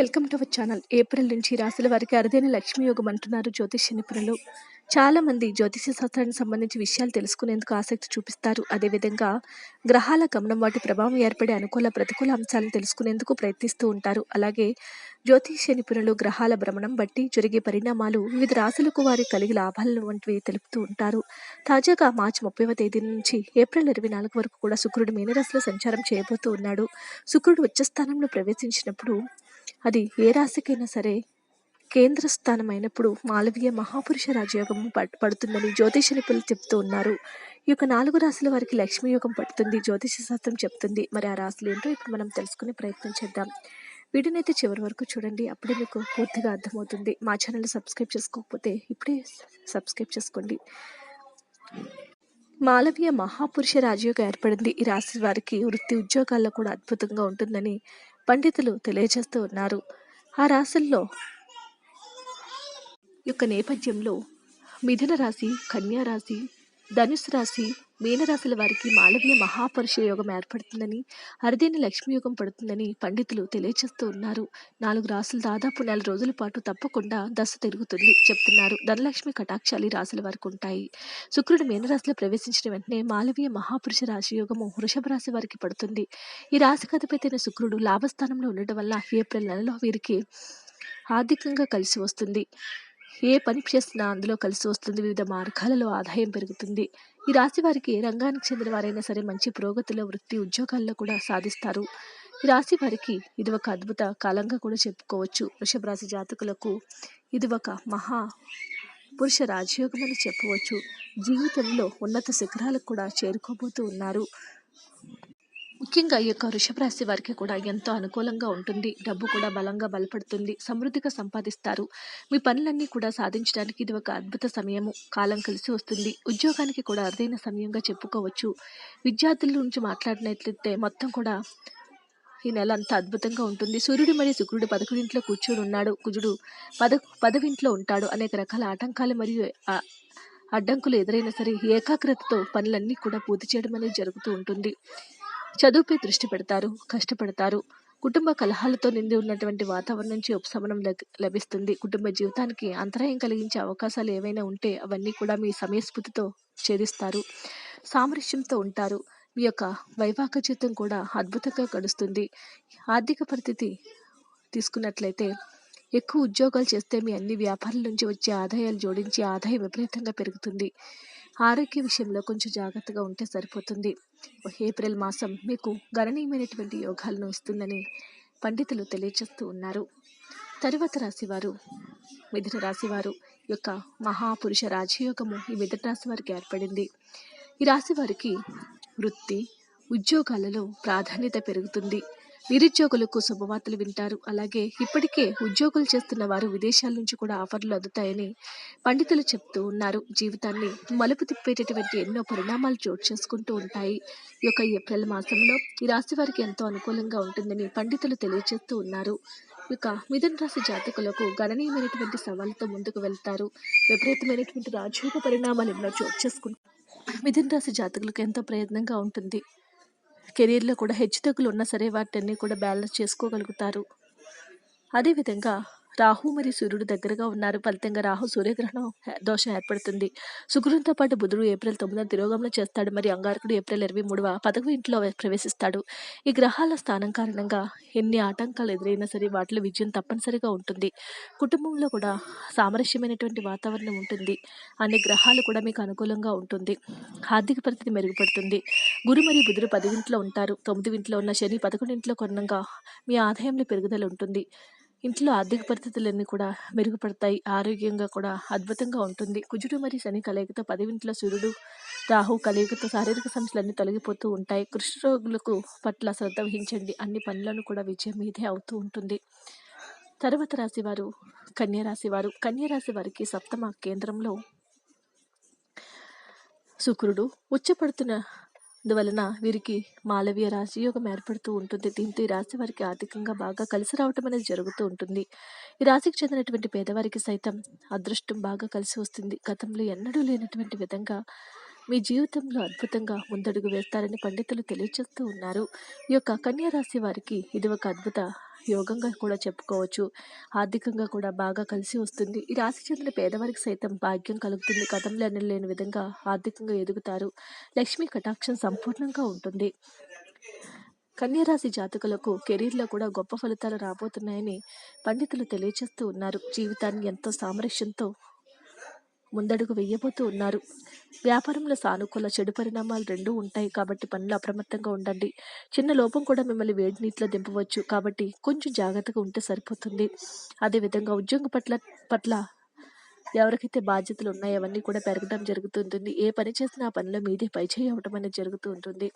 Welcome to our channel. April నుంచి రాశుల వారికి అరుదైన లక్ష్మీ యోగం అంటున్నారు జ్యోతిష్య నిపుణులు. చాలా మంది జ్యోతిష్య శాస్త్రానికి సంబంధించి విషయాలు తెలుసుకునేందుకు ఆసక్తి చూపిస్తారు. అదేవిధంగా గ్రహాల గమనం వాటి ప్రభావం ఏర్పడే అనుకూల ప్రతికూల అంశాలను తెలుసుకునేందుకు ప్రయత్నిస్తూ ఉంటారు. అలాగే జ్యోతిష్య నిపుణులు గ్రహాల భ్రమణం బట్టి జరిగే పరిణామాలు వివిధ రాశులకు వారి కలిగి లాభాలను వంటివి తెలుపుతూ ఉంటారు. తాజాగా మార్చి ముప్పైవ తేదీ నుంచి ఏప్రిల్ ఇరవై నాలుగు వరకు కూడా శుక్రుడు మీనరాశిలో సంచారం చేయబోతూ ఉన్నాడు. శుక్రుడు ఉచ్చస్థానంలో ప్రవేశించినప్పుడు అది ఏ రాశికైనా సరే కేంద్ర స్థానం అయినప్పుడు మాలవీయ మహాపురుష రాజయోగం పడుతుందని జ్యోతిష నిపుణులు చెప్తూ ఉన్నారు. ఈ యొక్క నాలుగు రాశుల వారికి లక్ష్మీ యోగం పడుతుంది జ్యోతిష శాస్త్రం చెప్తుంది. మరి ఆ రాశులు ఏంటో ఇప్పుడు మనం తెలుసుకునే ప్రయత్నం చేద్దాం. వీడియోనైతే చివరి వరకు చూడండి అప్పుడే మీకు పూర్తిగా అర్థమవుతుంది. మా ఛానల్ సబ్స్క్రైబ్ చేసుకోకపోతే ఇప్పుడే సబ్స్క్రైబ్ చేసుకోండి. మాలవీయ మహాపురుష రాజయోగం ఏర్పడింది. ఈ రాశి వారికి వృత్తి ఉద్యోగాల్లో కూడా అద్భుతంగా ఉంటుందని పండితులు తెలియజేస్తూ ఉన్నారు. ఆ రాశుల్లో యొక్క నేపథ్యంలో మిథున రాశి కన్యా రాశి ధనుసు రాశి మీనరాశుల వారికి మాలవీయ మహాపురుష యోగం ఏర్పడుతుందని అరుదైన లక్ష్మీ యోగం పడుతుందని పండితులు తెలియజేస్తూ ఉన్నారు. నాలుగు రాసులు దాదాపు నెల రోజుల పాటు తప్పకుండా దశ తిరుగుతుంది చెప్తున్నారు. ధనలక్ష్మి కటాక్షాలు రాశుల వారికి ఉంటాయి. శుక్రుడు మీనరాశిలో ప్రవేశించిన వెంటనే మాలవీయ మహాపురుష రాశి యోగము వృషభ రాశి వారికి పడుతుంది. ఈ రాశి అధిపతైన శుక్రుడు లాభస్థానంలో ఉండటం వల్ల ఏప్రిల్ నెలలో వీరికి ఆర్థికంగా కలిసి వస్తుంది. ఏ పని చేసినా అందులో కలిసి వస్తుంది వివిధ మార్గాలలో ఆదాయం పెరుగుతుంది. ఈ రాశి వారికి ఏ రంగానికి చెందిన వారైనా సరే మంచి పురోగతిలో వృత్తి ఉద్యోగాల్లో కూడా సాధిస్తారు. ఈ రాశి వారికి ఇది ఒక అద్భుత కాలంగా కూడా చెప్పుకోవచ్చు. వృషభ రాశి జాతకులకు ఇది ఒక మహా పురుష రాజయోగం అని చెప్పవచ్చు. జీవితంలో ఉన్నత శిఖరాలకు కూడా చేరుకోబోతూ ఉన్నారు. ముఖ్యంగా ఈ యొక్క వృషభ రాశి వారికి కూడా ఎంతో అనుకూలంగా ఉంటుంది. డబ్బు కూడా బలంగా బలపడుతుంది. సమృద్ధిగా సంపాదిస్తారు. మీ పనులన్నీ కూడా సాధించడానికి ఇది ఒక అద్భుత సమయము. కాలం కలిసి వస్తుంది. ఉద్యోగానికి కూడా అరుదైన సమయంగా చెప్పుకోవచ్చు. విద్యార్థుల నుంచి మాట్లాడినట్లయితే మొత్తం కూడా ఈ నెల అంతా అద్భుతంగా ఉంటుంది. సూర్యుడు మరియు శుక్రుడు పదకొండింట్లో కూర్చొని ఉన్నాడు. కుజుడు పద పదవింట్లో ఉంటాడు. అనేక రకాల ఆటంకాలు మరియు అడ్డంకులు ఎదురైనా సరే ఏకాగ్రతతో పనులన్నీ కూడా పూర్తి చేయడం అనేది జరుగుతూ ఉంటుంది. చదువుపై దృష్టి పెడతారు కష్టపడతారు. కుటుంబ కలహాలతో నిండి ఉన్నటువంటి వాతావరణం నుంచి ఉపశమనం లభిస్తుంది. కుటుంబ జీవితానికి అంతరాయం కలిగించే అవకాశాలు ఏవైనా ఉంటే అవన్నీ కూడా మీ సమయస్ఫూర్తితో ఛేదిస్తారు. సామరస్యంతో ఉంటారు. మీ యొక్క వైవాహిక జీవితం కూడా అద్భుతంగా గడుస్తుంది. ఆర్థిక పరిస్థితి తీసుకున్నట్లయితే ఎక్కువ ఉద్యోగాలు చేస్తే మీ అన్ని వ్యాపారాల నుంచి వచ్చే ఆదాయాలు జోడించి ఆదాయం విపరీతంగా పెరుగుతుంది. ఆరోగ్య విషయంలో కొంచెం జాగ్రత్తగా ఉంటే సరిపోతుంది. ఏప్రిల్ మాసం మీకు గణనీయమైనటువంటి యోగాలను ఇస్తుందని పండితులు తెలియజేస్తూ ఉన్నారు. తరువాత రాశివారు మిథున రాశివారు యొక్క మహాపురుష రాజయోగము ఈ మిథున రాశి వారికి ఏర్పడింది. ఈ రాశి వారికి వృత్తి ఉద్యోగాలలో ప్రాధాన్యత పెరుగుతుంది. నిరుద్యోగులకు శుభవార్తలు వింటారు. అలాగే ఇప్పటికే ఉద్యోగులు చేస్తున్న వారు విదేశాల నుంచి కూడా ఆఫర్లు అందుతాయని పండితులు చెప్తూ ఉన్నారు. జీవితాన్ని మలుపు తిప్పేటటువంటి ఎన్నో పరిణామాలు చోటు చేసుకుంటూ ఉంటాయి. ఈ యొక్క ఏప్రిల్ మాసంలో ఈ రాశి వారికి ఎంతో అనుకూలంగా ఉంటుందని పండితులు తెలియజేస్తూ ఉన్నారు. ఇక మిథున రాశి జాతకులకు గణనీయమైనటువంటి సవాళ్ళతో ముందుకు వెళ్తారు. విపరీతమైనటువంటి రాజయోగ పరిణామాలు ఎన్నో చోటు చేసుకుంటారు మిథున రాశి జాతకులకు ఎంతో ప్రయత్నంగా ఉంటుంది. కెరీర్లో కూడా హెచ్చుతగ్గులు ఉన్నా సరే వాటిని కూడా బ్యాలెన్స్ చేసుకోగలుగుతారు. అదేవిధంగా రాహు మరియు సూర్యుడు దగ్గరగా ఉన్నారు. ఫలితంగా రాహు సూర్యగ్రహణం దోషం ఏర్పడుతుంది. శుక్రునితో పాటు బుధుడు ఏప్రిల్ తొమ్మిదిన తిరోగమనం చేస్తాడు. మరియు అంగారకుడు ఏప్రిల్ ఇరవై మూడవ పదవి ఇంట్లో ప్రవేశిస్తాడు. ఈ గ్రహాల స్థానం కారణంగా ఎన్ని ఆటంకాలు ఎదురైనా సరే వాటిలో విజయం తప్పనిసరిగా ఉంటుంది. కుటుంబంలో కూడా సామరస్యమైనటువంటి వాతావరణం ఉంటుంది. అన్ని గ్రహాలు కూడా మీకు అనుకూలంగా ఉంటుంది. ఆర్థిక పరిస్థితి మెరుగుపడుతుంది. గురు మరియు బుధుడు పదివింట్లో ఉంటారు. తొమ్మిది ఇంట్లో ఉన్న శని పదకొండింట్లో కొన్నంగా మీ ఆదాయంలో పెరుగుదల ఉంటుంది. ఇంట్లో ఆర్థిక పరిస్థితులన్నీ కూడా మెరుగుపడతాయి. ఆరోగ్యంగా కూడా అద్భుతంగా ఉంటుంది. కుజుడు మరియు శని కలయికతో పదివింట్లో సూర్యుడు రాహు కలయికతో శారీరక సమస్యలన్నీ తొలగిపోతూ ఉంటాయి. కృష్ణ రోగులకు పట్ల శ్రద్ధ వహించండి. అన్ని పనులను కూడా విజయం మీదే అవుతూ ఉంటుంది. తర్వాత రాశి వారు కన్యరాశి వారు కన్యా రాశి వారికి సప్తమ కేంద్రంలో శుక్రుడు. ఉచ్చపడుతున్న అందువలన వీరికి మాలవీయ రాశియోగం ఏర్పడుతూ ఉంటుంది. దీంతో ఈ రాశి వారికి ఆర్థికంగా బాగా కలిసి రావటం అనేది జరుగుతూ ఉంటుంది. ఈ రాశికి చెందినటువంటి పేదవారికి సైతం అదృష్టం బాగా కలిసి వస్తుంది. గతంలో ఎన్నడూ లేనటువంటి విధంగా మీ జీవితంలో అద్భుతంగా ముందడుగు వేస్తారని పండితులు తెలియజేస్తూ ఉన్నారు. ఈ యొక్క కన్యా రాశి వారికి ఇది ఒక అద్భుత యోగంగా కూడా చెప్పుకోవచ్చు. ఆర్థికంగా కూడా బాగా కలిసి వస్తుంది. ఈ రాశి చెందిన పేదవారికి సైతం భాగ్యం కలుగుతుంది. గతంలో ఎన్నడూ లేని విధంగా ఆర్థికంగా ఎదుగుతారు. లక్ష్మీ కటాక్షం సంపూర్ణంగా ఉంటుంది. కన్యరాశి జాతకులకు కెరీర్లో కూడా గొప్ప ఫలితాలు రాబోతున్నాయని పండితులు తెలియజేస్తూ ఉన్నారు. జీవితాన్ని ఎంతో సామరస్యంతో ముందడుగు వేయబోతూ ఉన్నారు. వ్యాపారంలో సానుకూల చెడు పరిణామాలు రెండూ ఉంటాయి కాబట్టి పనులు అప్రమత్తంగా ఉండండి. చిన్న లోపం కూడా మిమ్మల్ని వేడి నీటిలో దింపవచ్చు కాబట్టి కొంచెం జాగ్రత్తగా ఉంటే సరిపోతుంది. అదేవిధంగా ఉద్యోగం పట్ల పట్ల ఎవరికైతే బాధ్యతలు ఉన్నాయో అవన్నీ కూడా పెరగడం జరుగుతుంటుంది. ఏ పని చేసినా ఆ పనిలో మీదే పై చేయవటం అనేది జరుగుతూ ఉంటుంది.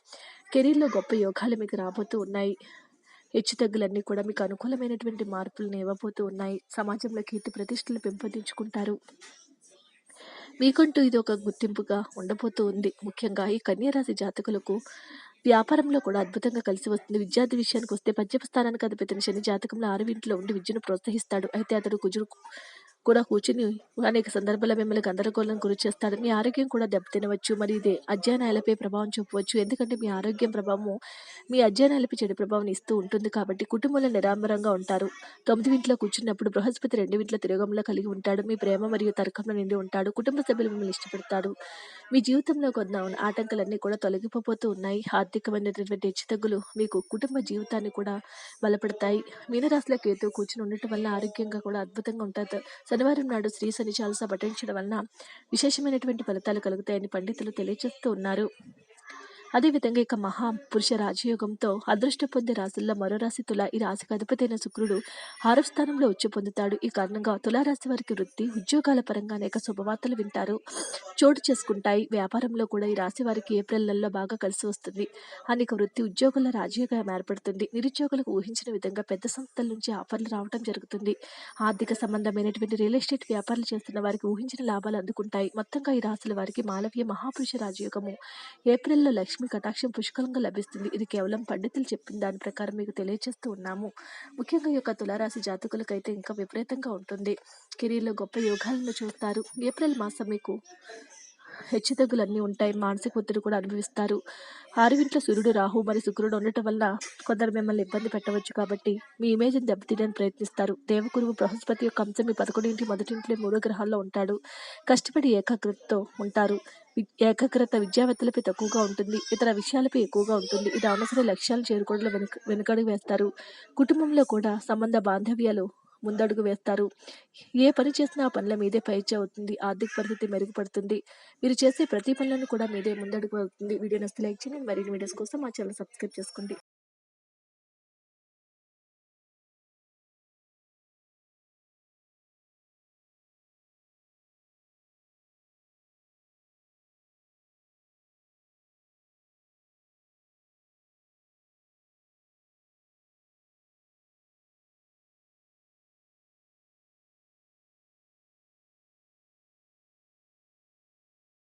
కెరీర్లో గొప్ప యోగాలు మీకు రాబోతూ ఉన్నాయి. హెచ్చు తగ్గులన్నీ కూడా మీకు అనుకూలమైనటువంటి మార్పులను ఇవ్వబోతూ ఉన్నాయి. సమాజంలో కీర్తి ప్రతిష్టలు పెంపొందించుకుంటారు. మీకంటూ ఇది ఒక గుర్తింపుగా ఉండబోతూ ఉంది. ముఖ్యంగా ఈ కన్యరాశి జాతకులకు వ్యాపారంలో కూడా అద్భుతంగా కలిసి వస్తుంది. విద్యార్థి విషయానికి వస్తే పద్యప స్థానానికి అధిపతిని శని జాతకంలో ఆరు ఇంట్లో ఉండి విద్యను ప్రోత్సహిస్తాడు. అయితే అతడు కుజుడు కూడా కూర్చుని అనేక సందర్భాల్లో మిమ్మల్ని గందరగోళం గురి చేస్తాడు మీ ఆరోగ్యం కూడా దెబ్బతినవచ్చు. మరి ఇదే అధ్యయనాలపై ప్రభావం చూపవచ్చు. ఎందుకంటే మీ ఆరోగ్యం ప్రభావం మీ అధ్యయనాలపై చెడు ప్రభావం ఇస్తూ ఉంటుంది కాబట్టి కుటుంబంలో నిరాంబరంగా ఉంటారు. తొమ్మిది ఇంట్లో కూర్చున్నప్పుడు బృహస్పతి రెండు ఇంట్లో తిరగంలో కలిగి ఉంటాడు. మీ ప్రేమ మరియు తర్కంలో నిండి ఉంటాడు. కుటుంబ సభ్యులు మిమ్మల్ని ఇష్టపడతారు. మీ జీవితంలో కొన్న ఆటంకాలన్నీ కూడా తొలగిపోతూ ఉన్నాయి. ఆర్థికమైనటువంటి హెచ్చుతగ్గులు మీకు కుటుంబ జీవితాన్ని కూడా బలపడతాయి. మీనరాశిలో కేతు కూర్చుని ఉండటం వల్ల ఆరోగ్యంగా కూడా అద్భుతంగా ఉంటుంది శనివారం నాడు శ్రీ శని చాలసా పఠించడం వలన విశేషమైనటువంటి ఫలితాలు కలుగుతాయని పండితులు తెలియజేస్తూ ఉన్నారు. అదేవిధంగా ఇక మహా పురుష రాజయోగంతో అదృష్ట పొందే రాశుల్లో మరో రాశి తుల ఈ రాశికి అధిపతి అయిన శుక్రుడు ఆరో స్థానంలో వచ్చి పొందుతాడు. ఈ కారణంగా తులారాశి వారికి వృత్తి ఉద్యోగాల పరంగా అనేక శుభవార్తలు వింటారు. చోటు చేసుకుంటాయి. వ్యాపారంలో కూడా ఈ రాశి వారికి ఏప్రిల్ నెలలో బాగా కలిసి వస్తుంది. అనేక వృత్తి ఉద్యోగుల రాజయోగం ఏర్పడుతుంది. నిరుద్యోగులకు ఊహించిన విధంగా పెద్ద సంస్థల నుంచి ఆఫర్లు రావడం జరుగుతుంది. ఆర్థిక సంబంధమైనటువంటి రియల్ ఎస్టేట్ వ్యాపారాలు చేస్తున్న వారికి ఊహించిన లాభాలు అందుకుంటాయి. మొత్తంగా ఈ రాశుల వారికి మాలవీయ మహాపురుష రాజయోగము ఏప్రిల్లో లక్ష్మి కటాక్షం పుష్కలంగా లభిస్తుంది. ఇది కేవలం పండితులు చెప్పిన దాని ప్రకారం మీకు తెలియజేస్తూ ఉన్నాము. ముఖ్యంగా ఈ యొక్క తులారాశి జాతకులకైతే ఇంకా విపరీతంగా ఉంటుంది. కెరీర్లో గొప్ప యోగాలను చూస్తారు. ఏప్రిల్ మాసం మీకు హెచ్చుతగ్గులన్నీ ఉంటాయి. మానసిక ఒత్తిడి కూడా అనుభవిస్తారు. ఆరువింట్లో సూర్యుడు రాహు మరియు శుక్రుడు ఉండటం వల్ల కొందరు మిమ్మల్ని ఇబ్బంది పెట్టవచ్చు కాబట్టి మీ ఇమేజ్ని దెబ్బతీయడానికి ప్రయత్నిస్తారు. దేవగురువు బృహస్పతి యొక్క అంశం మీ పదకొండింటి మొదటింట్లో మూడో గ్రహాల్లో ఉంటాడు. కష్టపడి ఏకాగ్రతతో ఉంటారు. ఏకాగ్రత విద్యావేత్తలపై తక్కువగా ఉంటుంది. ఇతర విషయాలపై ఎక్కువగా ఉంటుంది. ఇది అనవసర లక్ష్యాలు చేరుకోవడంలో వెనుక వెనుకడుగు వేస్తారు. కుటుంబంలో కూడా సంబంధ బాంధవ్యాలు ముందడుగు వేస్తారు. ఏ పని చేసినా ఆ పనుల మీదే పైచే అవుతుంది. ఆర్థిక పరిస్థితి మెరుగుపడుతుంది. మీరు చేసే ప్రతి పనులను కూడా మీదే ముందడుగు అవుతుంది వీడియో నచ్చితే లైక్ చేయండి. మరిన్ని వీడియోస్ కోసం మా ఛానల్ సబ్స్క్రైబ్ చేసుకోండి.